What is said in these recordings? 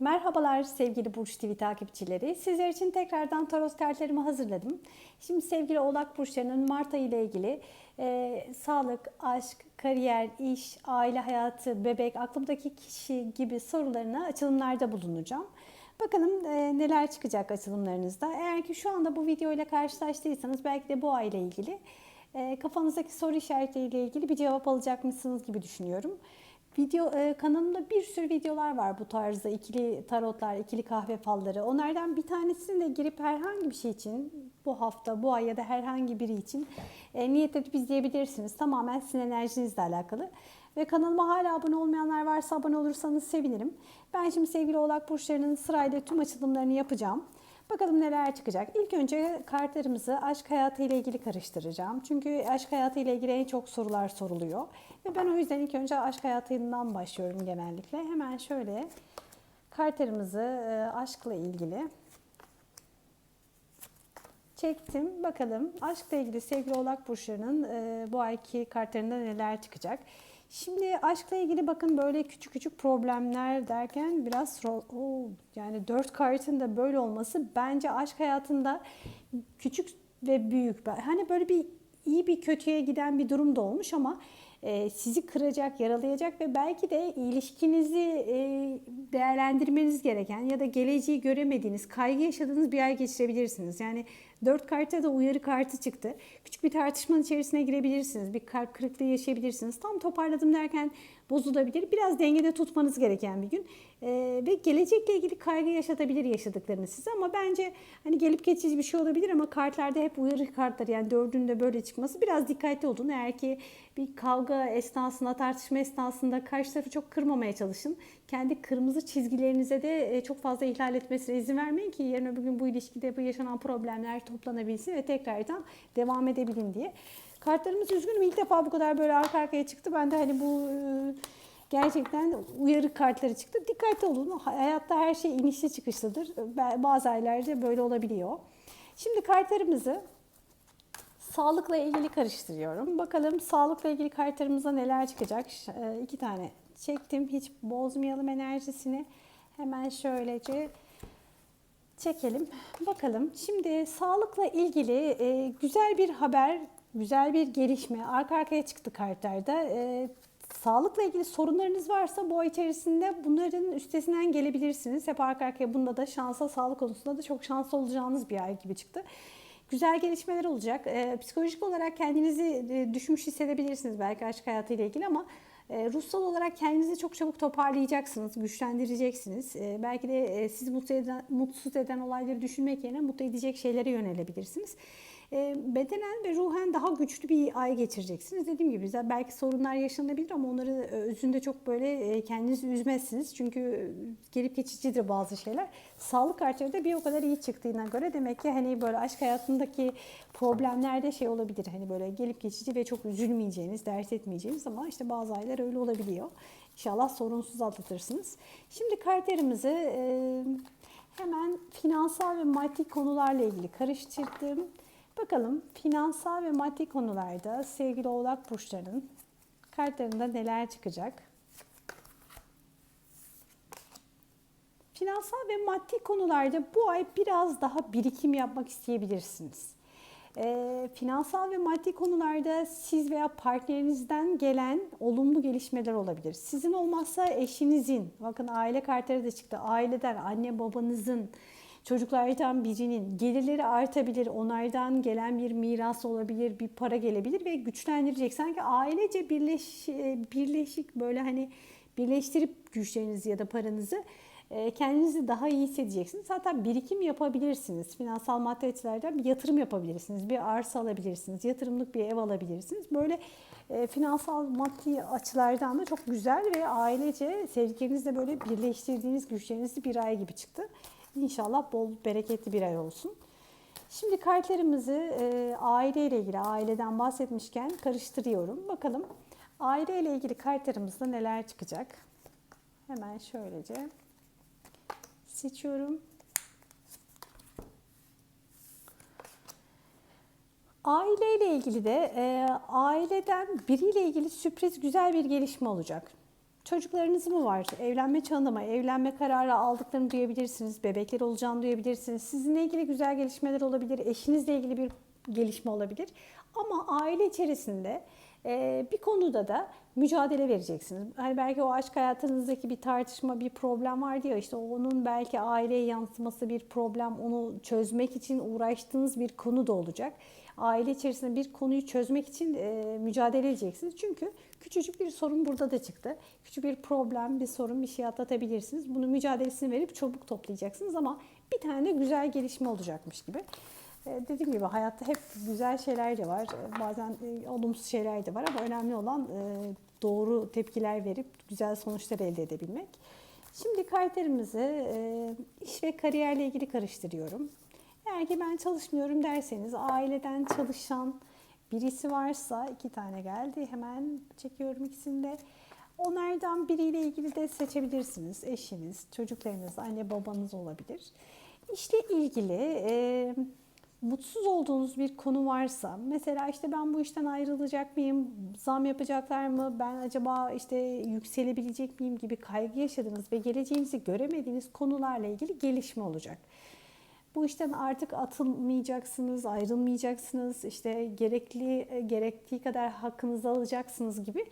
Merhabalar sevgili Burç TV takipçileri. Sizler için tekrardan tarot kartlarımı hazırladım. Şimdi sevgili Oğlak Burçlarının Mart ayı ile ilgili e, sağlık, aşk, kariyer, iş, aile hayatı, bebek, aklımdaki kişi gibi sorularına açılımlarda bulunacağım. Bakalım e, neler çıkacak açılımlarınızda. Eğer ki şu anda bu video ile karşılaştıysanız belki de bu ay ile ilgili e, kafanızdaki soru işaretleriyle ilgili bir cevap alacakmışsınız gibi düşünüyorum. Video e, kanalımda bir sürü videolar var bu tarzda ikili tarotlar, ikili kahve falları. Onlardan bir tanesini de girip herhangi bir şey için bu hafta, bu ay ya da herhangi biri için e, niyet edip izleyebilirsiniz. Tamamen sizin enerjinizle alakalı. Ve kanalıma hala abone olmayanlar varsa abone olursanız sevinirim. Ben şimdi sevgili Oğlak Burçlarının sırayla tüm açılımlarını yapacağım. Bakalım neler çıkacak. İlk önce kartlarımızı aşk hayatı ile ilgili karıştıracağım. Çünkü aşk hayatı ile ilgili en çok sorular soruluyor. Ve ben o yüzden ilk önce aşk hayatından başlıyorum genellikle. Hemen şöyle kartlarımızı e, aşkla ilgili çektim. Bakalım aşkla ilgili sevgili oğlak burçlarının e, bu ayki kartlarında neler çıkacak. Şimdi aşkla ilgili bakın böyle küçük küçük problemler derken biraz oo, yani dört kartın da böyle olması bence aşk hayatında küçük ve büyük. Hani böyle bir iyi bir kötüye giden bir durum da olmuş ama sizi kıracak, yaralayacak ve belki de ilişkinizi e, değerlendirmeniz gereken ya da geleceği göremediğiniz, kaygı yaşadığınız bir ay geçirebilirsiniz. Yani dört kartta da uyarı kartı çıktı. Küçük bir tartışmanın içerisine girebilirsiniz, bir kalp kırıklığı yaşayabilirsiniz. Tam toparladım derken bozulabilir. Biraz dengede tutmanız gereken bir gün. Ee, ve gelecekle ilgili kaygı yaşatabilir yaşadıklarınız size ama bence hani gelip geçici bir şey olabilir ama kartlarda hep uyarı kartları yani dördünde böyle çıkması biraz dikkatli olun. Eğer ki bir kavga esnasında, tartışma esnasında karşı tarafı çok kırmamaya çalışın. Kendi kırmızı çizgilerinize de e, çok fazla ihlal etmesine izin vermeyin ki yarın öbür gün bu ilişkide bu yaşanan problemler toplanabilsin ve tekrardan devam edebilin diye. Kartlarımız üzgünüm ilk defa bu kadar böyle arka arkaya çıktı. Ben de hani bu e, gerçekten uyarı kartları çıktı. Dikkatli olun. Hayatta her şey inişli çıkışlıdır. Bazı aylarda böyle olabiliyor. Şimdi kartlarımızı sağlıkla ilgili karıştırıyorum. Bakalım sağlıkla ilgili kartlarımıza neler çıkacak. E, iki tane çektim. Hiç bozmayalım enerjisini. Hemen şöylece çekelim. Bakalım. Şimdi sağlıkla ilgili e, güzel bir haber, güzel bir gelişme. Arka arkaya çıktı kartlarda. E, sağlıkla ilgili sorunlarınız varsa bu ay içerisinde bunların üstesinden gelebilirsiniz. Hep arka arkaya bunda da şansa, sağlık konusunda da çok şanslı olacağınız bir ay gibi çıktı. Güzel gelişmeler olacak. E, psikolojik olarak kendinizi e, düşmüş hissedebilirsiniz belki aşk hayatıyla ilgili ama e, ruhsal olarak kendinizi çok çabuk toparlayacaksınız, güçlendireceksiniz. E, belki de e, sizi mutlu eden, mutsuz eden olayları düşünmek yerine mutlu edecek şeylere yönelebilirsiniz. E, bedenen ve ruhen daha güçlü bir ay geçireceksiniz. Dediğim gibi belki sorunlar yaşanabilir ama onları e, özünde çok böyle e, kendinizi üzmezsiniz. Çünkü gelip geçicidir bazı şeyler. Sağlık kartları da bir o kadar iyi çıktığına göre demek ki hani böyle aşk hayatındaki problemlerde şey olabilir. Hani böyle gelip geçici ve çok üzülmeyeceğiniz, dert etmeyeceğiniz ama işte bazı aylar öyle olabiliyor. İnşallah sorunsuz atlatırsınız. Şimdi kartlarımızı e, hemen finansal ve maddi konularla ilgili karıştırdım. Bakalım finansal ve maddi konularda sevgili oğlak burçlarının kartlarında neler çıkacak? Finansal ve maddi konularda bu ay biraz daha birikim yapmak isteyebilirsiniz. E, finansal ve maddi konularda siz veya partnerinizden gelen olumlu gelişmeler olabilir. Sizin olmazsa eşinizin, bakın aile kartları da çıktı. Aileden, anne babanızın, çocuklardan birinin gelirleri artabilir, onlardan gelen bir miras olabilir, bir para gelebilir ve güçlendirecek. Sanki ailece birleş, birleşik böyle hani birleştirip güçlerinizi ya da paranızı e, kendinizi daha iyi hissedeceksiniz. Hatta birikim yapabilirsiniz. Finansal maddi açılardan bir yatırım yapabilirsiniz. Bir arsa alabilirsiniz. Yatırımlık bir ev alabilirsiniz. Böyle e, finansal maddi açılardan da çok güzel ve ailece sevdiklerinizle böyle birleştirdiğiniz güçlerinizi bir ay gibi çıktı. İnşallah bol bereketli bir ay olsun. Şimdi kartlarımızı e, aile ile ilgili, aileden bahsetmişken karıştırıyorum. Bakalım aile ile ilgili kartlarımızda neler çıkacak? Hemen şöylece seçiyorum. Aile ile ilgili de e, aileden biriyle ilgili sürpriz güzel bir gelişme olacak. Çocuklarınız mı var? Evlenme çağında mı? Evlenme kararı aldıklarını duyabilirsiniz. Bebekler olacağını duyabilirsiniz. Sizinle ilgili güzel gelişmeler olabilir. Eşinizle ilgili bir gelişme olabilir. Ama aile içerisinde e, bir konuda da mücadele vereceksiniz. Hani belki o aşk hayatınızdaki bir tartışma, bir problem vardı ya işte onun belki aileye yansıması bir problem, onu çözmek için uğraştığınız bir konu da olacak. Aile içerisinde bir konuyu çözmek için e, mücadele edeceksiniz. Çünkü küçücük bir sorun burada da çıktı. Küçük bir problem, bir sorun, bir şey atlatabilirsiniz. Bunu mücadelesini verip çabuk toplayacaksınız ama bir tane güzel gelişme olacakmış gibi. E, Dediğim gibi hayatta hep güzel şeyler de var. E, Bazen e, olumsuz şeyler de var ama önemli olan doğru tepkiler verip güzel sonuçlar elde edebilmek. Şimdi kriterimizi iş ve kariyerle ilgili karıştırıyorum. Eğer ki ben çalışmıyorum derseniz aileden çalışan birisi varsa iki tane geldi. Hemen çekiyorum ikisini de. Onlardan biriyle ilgili de seçebilirsiniz. Eşiniz, çocuklarınız, anne babanız olabilir. İşle ilgili e, mutsuz olduğunuz bir konu varsa, mesela işte ben bu işten ayrılacak mıyım, zam yapacaklar mı, ben acaba işte yükselebilecek miyim gibi kaygı yaşadığınız ve geleceğinizi göremediğiniz konularla ilgili gelişme olacak. Bu işten artık atılmayacaksınız, ayrılmayacaksınız, işte gerekli gerektiği kadar hakkınızı alacaksınız gibi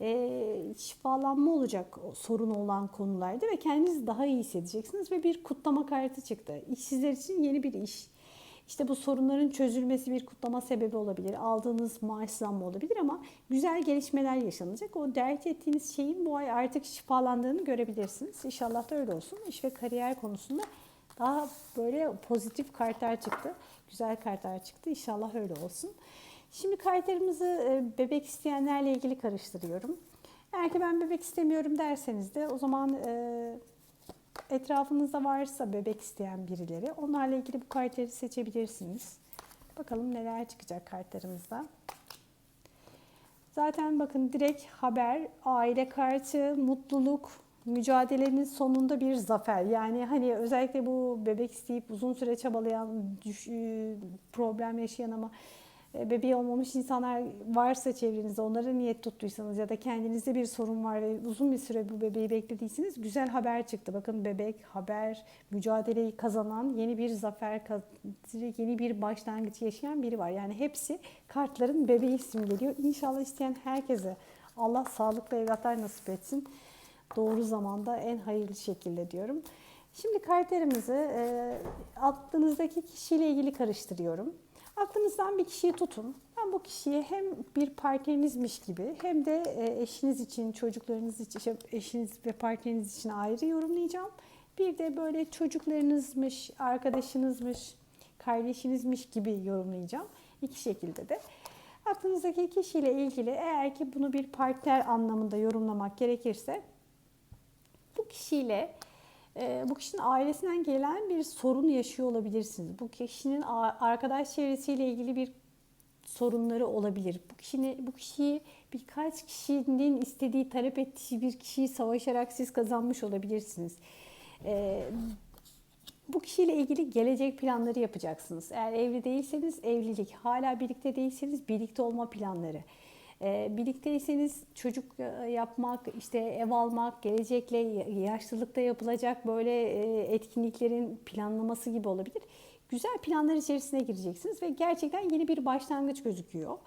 e, şifalanma olacak sorun olan konularda ve kendinizi daha iyi hissedeceksiniz ve bir kutlama kartı çıktı. İşsizler için yeni bir iş. İşte bu sorunların çözülmesi bir kutlama sebebi olabilir. Aldığınız maaş zammı olabilir ama güzel gelişmeler yaşanacak. O dert ettiğiniz şeyin bu ay artık şifalandığını görebilirsiniz. İnşallah da öyle olsun. İş ve kariyer konusunda daha böyle pozitif kartlar çıktı. Güzel kartlar çıktı. İnşallah öyle olsun. Şimdi kartlarımızı e, bebek isteyenlerle ilgili karıştırıyorum. Eğer ki ben bebek istemiyorum derseniz de o zaman e, etrafınızda varsa bebek isteyen birileri onlarla ilgili bu kartları seçebilirsiniz. Bakalım neler çıkacak kartlarımızda. Zaten bakın direkt haber, aile kartı, mutluluk, mücadelenin sonunda bir zafer. Yani hani özellikle bu bebek isteyip uzun süre çabalayan, e, problem yaşayan ama bebeği olmamış insanlar varsa çevrenizde onlara niyet tuttuysanız ya da kendinizde bir sorun var ve uzun bir süre bu bebeği beklediyseniz güzel haber çıktı. Bakın bebek, haber, mücadeleyi kazanan yeni bir zafer, yeni bir başlangıç yaşayan biri var. Yani hepsi kartların bebeği simgeliyor. İnşallah isteyen herkese Allah sağlıklı evlatlar nasip etsin. Doğru zamanda en hayırlı şekilde diyorum. Şimdi kartlarımızı e, aklınızdaki kişiyle ilgili karıştırıyorum. Aklınızdan bir kişiyi tutun. Ben bu kişiyi hem bir partnerinizmiş gibi hem de e, eşiniz için, çocuklarınız için, şey, eşiniz ve partneriniz için ayrı yorumlayacağım. Bir de böyle çocuklarınızmış, arkadaşınızmış, kardeşinizmiş gibi yorumlayacağım. İki şekilde de. Aklınızdaki kişiyle ilgili eğer ki bunu bir partner anlamında yorumlamak gerekirse bu kişiyle bu kişinin ailesinden gelen bir sorun yaşıyor olabilirsiniz. Bu kişinin arkadaş çevresiyle ilgili bir sorunları olabilir. Bu kişinin bu kişiyi birkaç kişinin istediği, talep ettiği bir kişiyi savaşarak siz kazanmış olabilirsiniz. E, bu kişiyle ilgili gelecek planları yapacaksınız. Eğer evli değilseniz evlilik, hala birlikte değilseniz birlikte olma planları. E, birlikteyseniz çocuk e, yapmak, işte ev almak, gelecekle yaşlılıkta yapılacak böyle e, etkinliklerin planlaması gibi olabilir. Güzel planlar içerisine gireceksiniz ve gerçekten yeni bir başlangıç gözüküyor.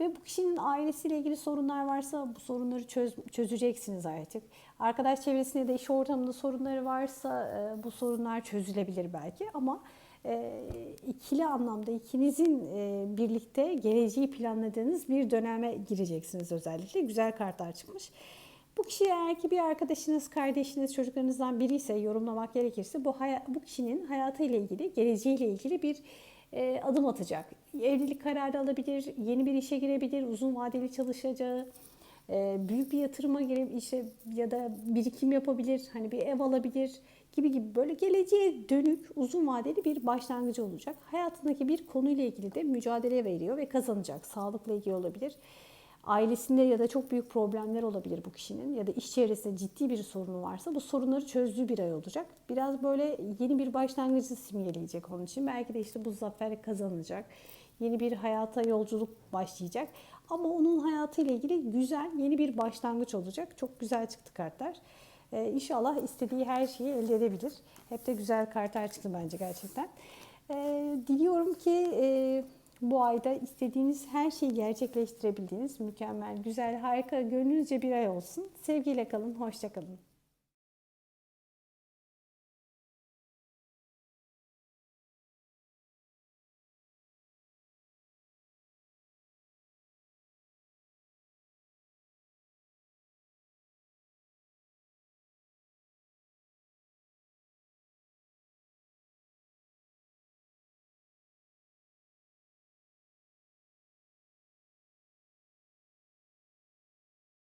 Ve bu kişinin ailesiyle ilgili sorunlar varsa bu sorunları çöz, çözeceksiniz artık. Arkadaş çevresinde de iş ortamında sorunları varsa bu sorunlar çözülebilir belki ama e, ikili anlamda ikinizin e, birlikte geleceği planladığınız bir döneme gireceksiniz özellikle. Güzel kartlar çıkmış. Bu kişi eğer ki bir arkadaşınız, kardeşiniz, çocuklarınızdan biri ise yorumlamak gerekirse bu bu kişinin hayatıyla ilgili, geleceğiyle ilgili bir e, adım atacak. Evlilik kararı alabilir, yeni bir işe girebilir, uzun vadeli çalışacağı, e, büyük bir yatırıma girip işte ya da birikim yapabilir, hani bir ev alabilir gibi gibi böyle geleceğe dönük uzun vadeli bir başlangıcı olacak. Hayatındaki bir konuyla ilgili de mücadele veriyor ve kazanacak. Sağlıkla ilgili olabilir. Ailesinde ya da çok büyük problemler olabilir bu kişinin ya da iş çevresinde ciddi bir sorunu varsa bu sorunları çözdüğü bir ay olacak. Biraz böyle yeni bir başlangıcı simgeleyecek onun için. Belki de işte bu zafer kazanacak. Yeni bir hayata yolculuk başlayacak. Ama onun hayatıyla ilgili güzel yeni bir başlangıç olacak. Çok güzel çıktı kartlar. Ee, inşallah istediği her şeyi elde edebilir. Hep de güzel kartlar çıktı bence gerçekten. Ee, diliyorum ki e, bu ayda istediğiniz her şeyi gerçekleştirebildiğiniz mükemmel, güzel, harika, gönlünüzce bir ay olsun. Sevgiyle kalın, hoşça kalın.